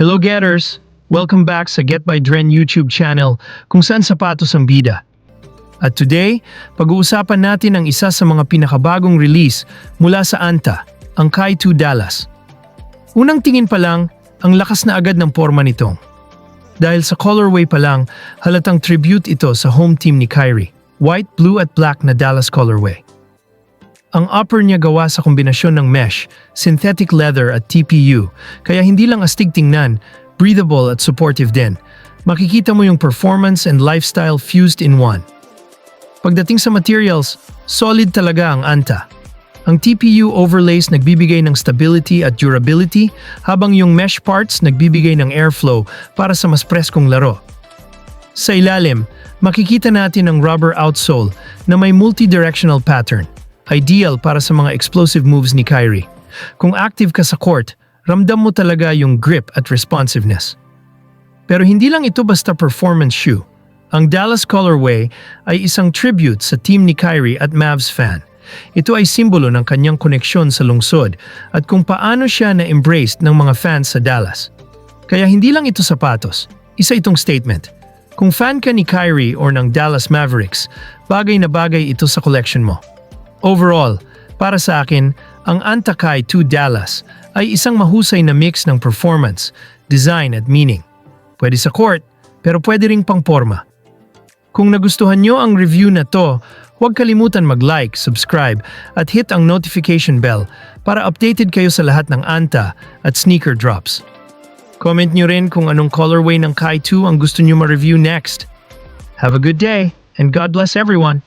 Hello Getters! Welcome back sa Get by Dren YouTube channel kung saan sapatos ang bida. At today, pag-uusapan natin ang isa sa mga pinakabagong release mula sa Anta, ang Kai 2 Dallas. Unang tingin pa lang, ang lakas na agad ng forma nito. Dahil sa colorway pa lang, halatang tribute ito sa home team ni Kyrie, white, blue at black na Dallas colorway. Ang upper niya gawa sa kombinasyon ng mesh, synthetic leather at TPU, kaya hindi lang astig tingnan, breathable at supportive din. Makikita mo yung performance and lifestyle fused in one. Pagdating sa materials, solid talaga ang Anta. Ang TPU overlays nagbibigay ng stability at durability, habang yung mesh parts nagbibigay ng airflow para sa mas preskong laro. Sa ilalim, makikita natin ang rubber outsole na may multi-directional pattern, ideal para sa mga explosive moves ni Kyrie. Kung active ka sa court, ramdam mo talaga yung grip at responsiveness. Pero hindi lang ito basta performance shoe. Ang Dallas colorway ay isang tribute sa team ni Kyrie at Mavs fan. Ito ay simbolo ng kanyang koneksyon sa lungsod at kung paano siya na-embraced ng mga fans sa Dallas. Kaya hindi lang ito sapatos, isa itong statement. Kung fan ka ni Kyrie or ng Dallas Mavericks, bagay na bagay ito sa collection mo. Overall, para sa akin, ang Antakai 2 Dallas ay isang mahusay na mix ng performance, design at meaning. Pwede sa court, pero pwede ring pangporma. Kung nagustuhan nyo ang review na to, huwag kalimutan mag-like, subscribe at hit ang notification bell para updated kayo sa lahat ng Anta at sneaker drops. Comment nyo rin kung anong colorway ng Kai 2 ang gusto nyo ma-review next. Have a good day and God bless everyone!